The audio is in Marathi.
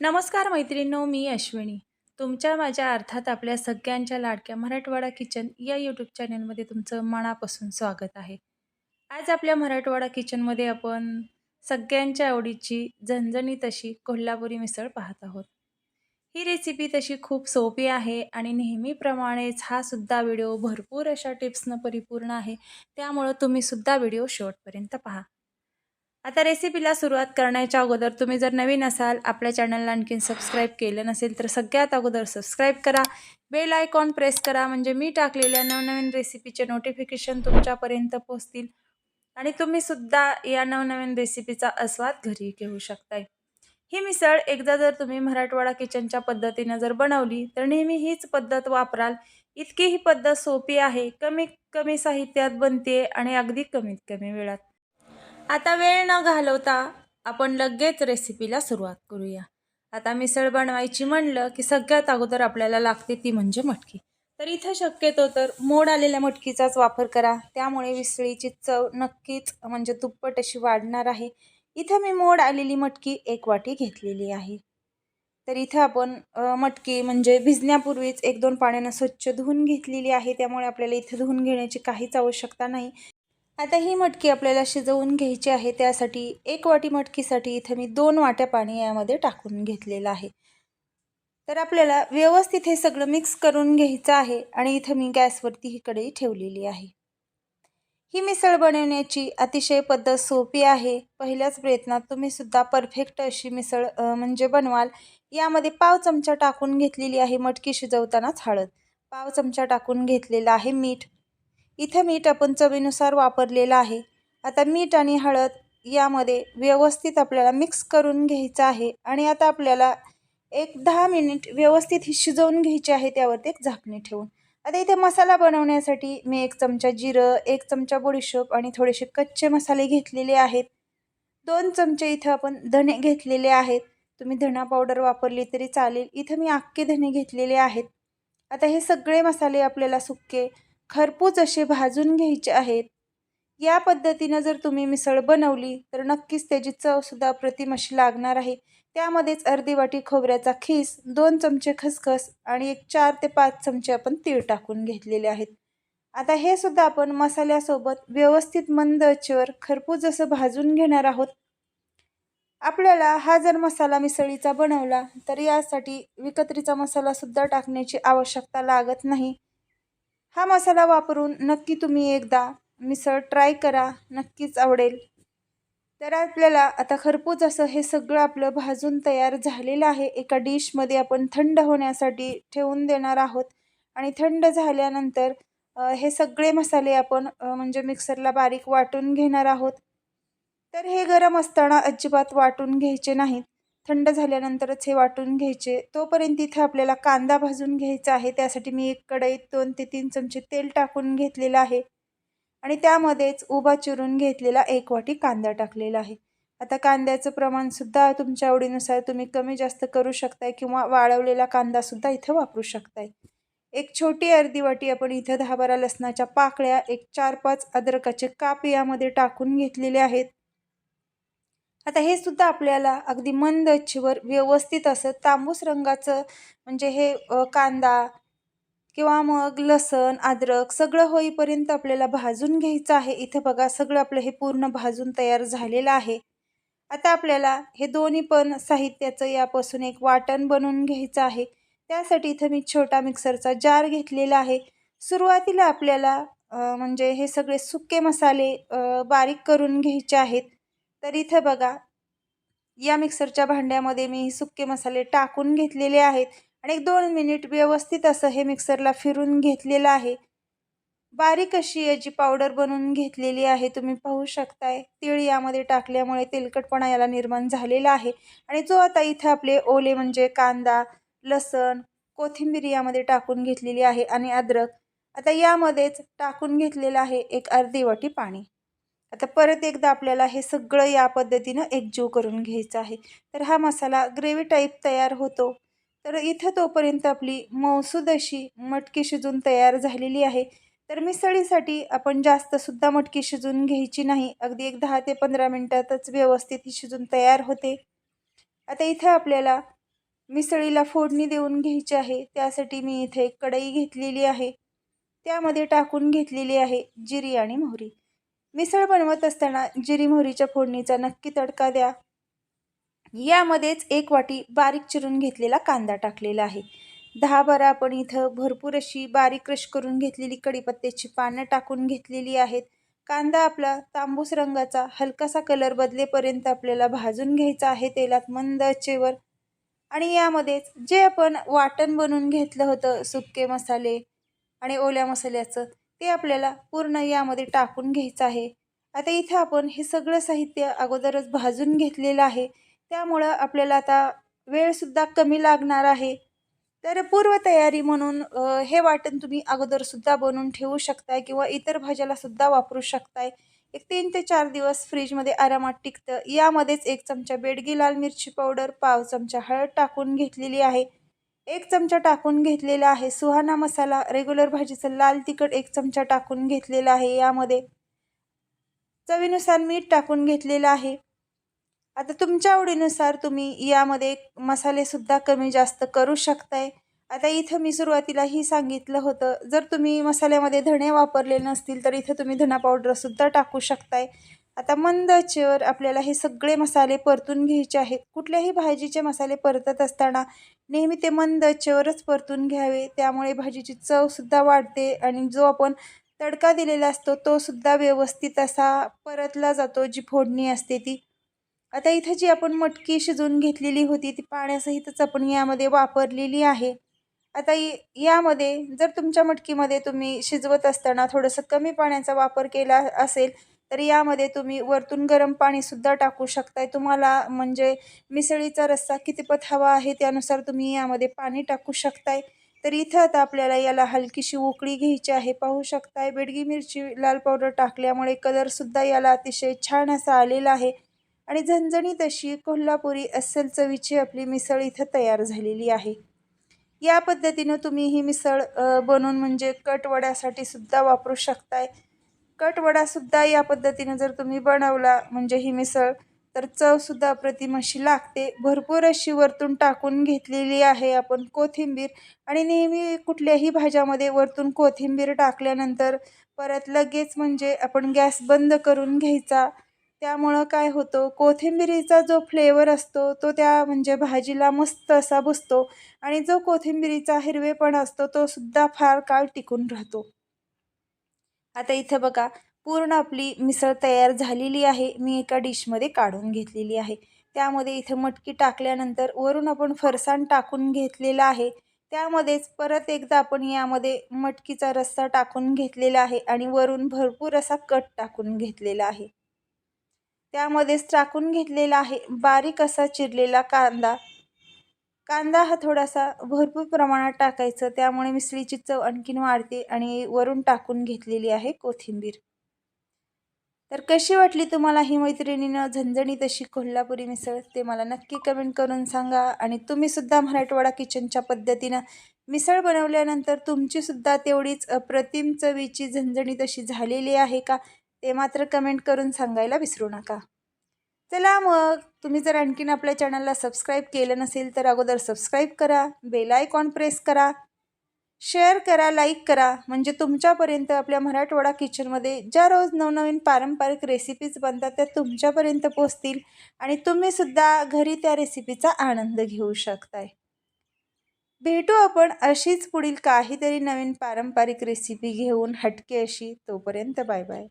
नमस्कार मैत्रिणींनो मी अश्विनी. तुमच्या माझ्या अर्थात आपल्या सगळ्यांच्या लाडक्या मराठवाडा किचन या यूट्यूब चॅनलमध्ये तुमचं मनापासून स्वागत आहे. आज आपल्या मराठवाडा किचनमध्ये आपण सगळ्यांच्या आवडीची झणझणीत अशी कोल्हापुरी मिसळ पाहत आहोत. ही रेसिपी तशी खूप सोपी आहे आणि नेहमीप्रमाणेच हा सुद्धा व्हिडिओ भरपूर अशा टिप्सनं परिपूर्ण आहे. त्यामुळं तुम्ही सुद्धा व्हिडिओ शेवटपर्यंत पहा. आता रेसिपीला सुरुवात करण्याच्या अगोदर तुम्ही जर नवीन असाल आपल्या चॅनलला आणखीन सबस्क्राईब केलं नसेल तर सगळ्यात अगोदर सबस्क्राईब करा. बेल आयकॉन प्रेस करा. म्हणजे मी टाकलेल्या नवनवीन रेसिपीचे नोटिफिकेशन तुमच्यापर्यंत पोहोचतील. आणि तुम्ही सुद्धा या नवनवीन रेसिपीचा आस्वाद घरी घेऊ शकताय. ही मिसळ एकदा जर तुम्ही मराठवाडा किचनच्या पद्धतीनं जर बनवली तर नेहमी हीच पद्धत वापराल. इतकी ही पद्धत सोपी आहे. कमीत कमी साहित्यात बनते आणि अगदी कमीत कमी वेळात. आता वेळ न घालवता आपण लगेच रेसिपीला सुरुवात करूया. आता मिसळ बनवायची म्हणलं की सगळ्यात अगोदर आपल्याला लागते ती म्हणजे मटकी. तर इथं शक्यतो तर मोड आलेल्या मटकीचाच वापर करा. त्यामुळे विसळीची चव नक्कीच म्हणजे दुप्पट अशी वाढणार आहे. इथं मी मोड आलेली मटकी एक वाटी घेतलेली आहे. तर इथं आपण मटकी म्हणजे भिजण्यापूर्वीच एक दोन पाण्यानं स्वच्छ धुवून घेतलेली आहे. त्यामुळे आपल्याला इथं धुवून घेण्याची काहीच आवश्यकता नाही. आता ही मटकी आपल्याला शिजवून घ्यायची आहे. त्यासाठी एक वाटी मटकीसाठी इथं मी दोन वाट्या पाणी यामध्ये टाकून घेतलेलं आहे. तर आपल्याला व्यवस्थित हे सगळं मिक्स करून घ्यायचं आहे आणि इथं मी गॅसवरती ही कढई ठेवलेली आहे. ही मिसळ बनवण्याची अतिशय पद्धत सोपी आहे. पहिल्याच प्रयत्नात तुम्ही सुद्धा परफेक्ट अशी मिसळ म्हणजे बनवाल. यामध्ये पाव चमचा टाकून घेतलेली आहे मटकी शिजवतानाच हळद. पाव चमचा टाकून घेतलेला आहे मीठ. इथं मीठ आपण चवीनुसार वापरलेलं आहे. आता मीठ आणि हळद यामध्ये व्यवस्थित आपल्याला मिक्स करून घ्यायचं आहे आणि आता आपल्याला एक दहा मिनिट व्यवस्थित ही शिजवून घ्यायची आहे त्यावरती एक झाकणी ठेवून. आता इथे मसाला बनवण्यासाठी मी एक चमचा जिरं एक चमचा बडीशोप आणि थोडेसे कच्चे मसाले घेतलेले आहेत. दोन चमचे इथं आपण धणे घेतलेले आहेत. तुम्ही धणा पावडर वापरली तरी चालेल. इथं मी अख्खे धणे घेतलेले आहेत. आता हे सगळे मसाले आपल्याला सुक्के खरपूस असे भाजून घ्यायचे आहेत. या पद्धतीनं जर तुम्ही मिसळ बनवली तर नक्कीच त्याची चवसुद्धा अप्रतिम अशी लागणार आहे. त्यामध्येच अर्धी वाटी खोबऱ्याचा खीस दोन चमचे खसखस आणि एक चार ते पाच चमचे आपण तीळ टाकून घेतलेले आहेत. आता हे सुद्धा आपण मसाल्यासोबत व्यवस्थित मंद अचेवर खरपूस असं भाजून घेणार आहोत. आपल्याला हा जर मसाला मिसळीचा बनवला तर यासाठी विकत्रीचा मसालासुद्धा टाकण्याची आवश्यकता लागत नाही. हा मसाला वापरून नक्की तुम्ही एकदा मिसळ ट्राय करा नक्कीच आवडेल. तर आपल्याला आता खरपूज असं हे सगळं आपलं भाजून तयार झालेलं आहे. एका डिशमध्ये आपण थंड होण्यासाठी ठेवून देणार आहोत. आणि थंड झाल्यानंतर हे सगळे मसाले आपण म्हणजे मिक्सरला बारीक वाटून घेणार आहोत. तर हे गरम असताना अजिबात वाटून घ्यायचे नाहीत. थंड झाल्यानंतरच हे वाटून घ्यायचे. तोपर्यंत इथं आपल्याला कांदा भाजून घ्यायचा आहे. त्यासाठी मी एक कढईत दोन ते तीन चमचे तेल टाकून घेतलेलं आहे. आणि त्यामध्येच उभा चिरून घेतलेला एक वाटी कांदा टाकलेला आहे. आता कांद्याचं प्रमाणसुद्धा तुमच्या आवडीनुसार तुम्ही कमी जास्त करू शकताय किंवा वाळवलेला कांदासुद्धा इथं वापरू शकताय. एक छोटी अर्धी वाटी आपण इथं दहा बारा लसणाच्या पाकळ्या एक चार पाच अद्रकाचे काप यामध्ये टाकून घेतलेले आहेत. आता हे सुद्धा आपल्याला अगदी मंद अच्छीवर व्यवस्थित असं तांबूस रंगाचं म्हणजे हे कांदा किंवा मग लसण अद्रक सगळं होईपर्यंत आपल्याला भाजून घ्यायचं आहे. इथं बघा सगळं आपलं हे पूर्ण भाजून तयार झालेलं आहे. आता आपल्याला हे दोन्ही पण साहित्याचं यापासून एक वाटण बनवून घ्यायचं आहे. त्यासाठी इथं मी छोटा मिक्सरचा जार घेतलेला आहे. सुरुवातीला आपल्याला म्हणजे हे सगळे सुके मसाले बारीक करून घ्यायचे आहेत. तर इथं बघा या मिक्सरच्या भांड्यामध्ये मी सुके मसाले टाकून घेतलेले आहेत आणि एक दोन मिनिट व्यवस्थित असं हे मिक्सरला फिरून घेतलेलं आहे. बारीक अशी याची पावडर बनवून घेतलेली आहे तुम्ही पाहू शकताय. तीळ यामध्ये टाकल्यामुळे तेलकटपणा याला निर्माण झालेला आहे आणि जो आता इथं आपले ओले म्हणजे कांदा लसण कोथिंबीर यामध्ये टाकून घेतलेली आहे आणि अद्रक आता यामध्येच टाकून घेतलेलं आहे एक अर्धी वाटी पाणी. आता परत एकदा आपल्याला हे सगळं या पद्धतीनं एकजीव करून घ्यायचं आहे. तर हा मसाला ग्रेव्ही टाईप तयार होतो. तर इथं तोपर्यंत आपली मौसूद अशी मटकी शिजून तयार झालेली आहे. तर मिसळीसाठी आपण जास्तसुद्धा मटकी शिजून घ्यायची नाही. अगदी एक दहा ते पंधरा मिनटातच व्यवस्थित ही शिजून तयार होते. आता इथं आपल्याला मिसळीला फोडणी देऊन घ्यायची आहे. त्यासाठी मी इथे कढई घेतलेली आहे. त्यामध्ये टाकून घेतलेली आहे जिरी आणि मोहरी. मिसळ बनवत असताना जिरी मोहरीच्या फोडणीचा नक्की तडका द्या. यामध्येच एक वाटी बारीक चिरून घेतलेला कांदा टाकलेला आहे. दहा बारा आपण इथं भरपूर अशी बारीक क्रश करून घेतलेली कढीपत्त्याची पानं टाकून घेतलेली आहेत. कांदा आपला तांबूस रंगाचा हलकासा कलर बदलेपर्यंत आपल्याला भाजून घ्यायचा आहे तेलात मंद आचेवर. आणि यामध्येच जे आपण वाटण बनवून घेतलं होतं सुके मसाले आणि ओल्या मसाल्याचं ते आपल्याला पूर्ण यामध्ये टाकून घ्यायचं आहे. आता इथं आपण हे सगळं साहित्य अगोदरच भाजून घेतलेलं आहे. त्यामुळं आपल्याला आता वेळसुद्धा कमी लागणार आहे. तर पूर्वतयारी म्हणून हे वाटण तुम्ही अगोदरसुद्धा बनवून ठेवू शकताय किंवा इतर भाज्यालासुद्धा वापरू शकताय. एक तीन ते चार दिवस फ्रीजमध्ये आरामात टिकतं. यामध्येच एक चमचा बेडगी लाल मिरची पावडर पाव चमचा हळद टाकून घेतलेली आहे. एक चमचा टाकून घेतलेला आहे. सुहाना मसाला रेग्युलर भाजीचं लाल तिखट एक चमचा टाकून घेतलेला आहे. यामध्ये चवीनुसार मीठ टाकून घेतलेलं आहे. आता तुमच्या आवडीनुसार तुम्ही यामध्ये मसालेसुद्धा कमी जास्त करू शकताय. आता इथं मी सुरुवातीलाही सांगितलं होतं जर तुम्ही मसाल्यामध्ये धणे वापरले नसतील तर इथं तुम्ही धना पावडरसुद्धा टाकू शकताय. आता मंद चेवर आपल्याला हे सगळे मसाले परतून घ्यायचे आहेत. कुठल्याही भाजीचे मसाले परतत असताना नेहमी ते मंद चेवरच परतून घ्यावे. त्यामुळे भाजीची चवसुद्धा वाढते आणि जो आपण तडका दिलेला असतो तो सुद्धा व्यवस्थित असा परतला जातो जी फोडणी असते ती. आता इथं जी आपण मटकी शिजवून घेतलेली होती ती पाण्यासहितच आपण यामध्ये वापरलेली आहे. आता यामध्ये जर तुमच्या मटकीमध्ये तुम्ही शिजवत असताना थोडंसं कमी पाण्याचा वापर केला असेल तर यामध्ये तुम्ही वरतून गरम पाणीसुद्धा टाकू शकताय. तुम्हाला म्हणजे मिसळीचा रस्सा कितीपत हवा आहे त्यानुसार तुम्ही यामध्ये पाणी टाकू शकताय. तर इथं आता आपल्याला याला हलकीशी उकळी घ्यायची आहे. पाहू शकताय बेडगी मिरची लाल पावडर टाकल्यामुळे कलरसुद्धा याला अतिशय छान असा आलेला आहे. आणि झणझणीत अशी कोल्हापुरी अस्सल चवीची आपली मिसळ इथं तयार झालेली आहे. या पद्धतीनं तुम्ही ही मिसळ बनवून म्हणजे कटवड्यासाठी सुद्धा वापरू शकताय. कटवडासुद्धा या पद्धतीनं जर तुम्ही बनवला म्हणजे ही मिसळ तर चवसुद्धा अप्रतिम अशी लागते. भरपूर अशी वरतून टाकून घेतलेली आहे आपण कोथिंबीर आणि नेहमी कुठल्याही भाज्यामध्ये वरतून कोथिंबीर टाकल्यानंतर परत लगेच म्हणजे आपण गॅस बंद करून घ्यायचा. त्यामुळं काय होतं कोथिंबिरीचा जो फ्लेवर असतो तो त्या म्हणजे भाजीला मस्त असा बसतो आणि जो कोथिंबिरीचा हिरवेपणा असतो तो सुद्धा फार काळ टिकून राहतो. आता इथं बघा पूर्ण आपली मिसळ तयार झालेली आहे. मी एका डिशमध्ये काढून घेतलेली आहे. त्यामध्ये इथं मटकी टाकल्यानंतर वरून आपण फरसाण टाकून घेतलेला आहे. त्यामध्येच परत एकदा आपण यामध्ये मटकीचा रस्सा टाकून घेतलेला आहे आणि वरून भरपूर असा कट टाकून घेतलेला आहे. त्यामध्येच टाकून घेतलेला आहे. बारीक असा चिरलेला कांदा कांदा हा थोडासा भरपूर प्रमाणात टाकायचं. त्यामुळे मिसळीची चव आणखीन वाढते आणि वरून टाकून घेतलेली आहे कोथिंबीर. तर कशी वाटली तुम्हाला ही मैत्रिणीनं झणझणीत अशी कोल्हापुरी मिसळ? ते मला नक्की कमेंट करून सांगा. आणि तुम्हीसुद्धा मराठवाडा किचनच्या पद्धतीनं मिसळ बनवल्यानंतर तुमचीसुद्धा तेवढीच अप्रतिम चवीची झणझणीत अशी झालेली आहे का? ते मात्र कमेंट करून सांगायला विसरू नका. चला मग तुम्ही जर आणखीन आपल्या चॅनलला सबस्क्राईब केलं नसेल तर अगोदर सबस्क्राईब करा बेल आयकॉन प्रेस करा शेअर करा लाईक करा. म्हणजे तुमच्यापर्यंत आपल्या मराठवाडा किचनमध्ये ज्या रोज नवनवीन पारंपरिक रेसिपीज बनतात त्या तुमच्यापर्यंत पोचतील आणि तुम्हीसुद्धा घरी त्या रेसिपीचा आनंद घेऊ शकताय. भेटू आपण अशीच पुढील काहीतरी नवीन पारंपरिक रेसिपी घेऊन. हटके अशी. तोपर्यंत बाय बाय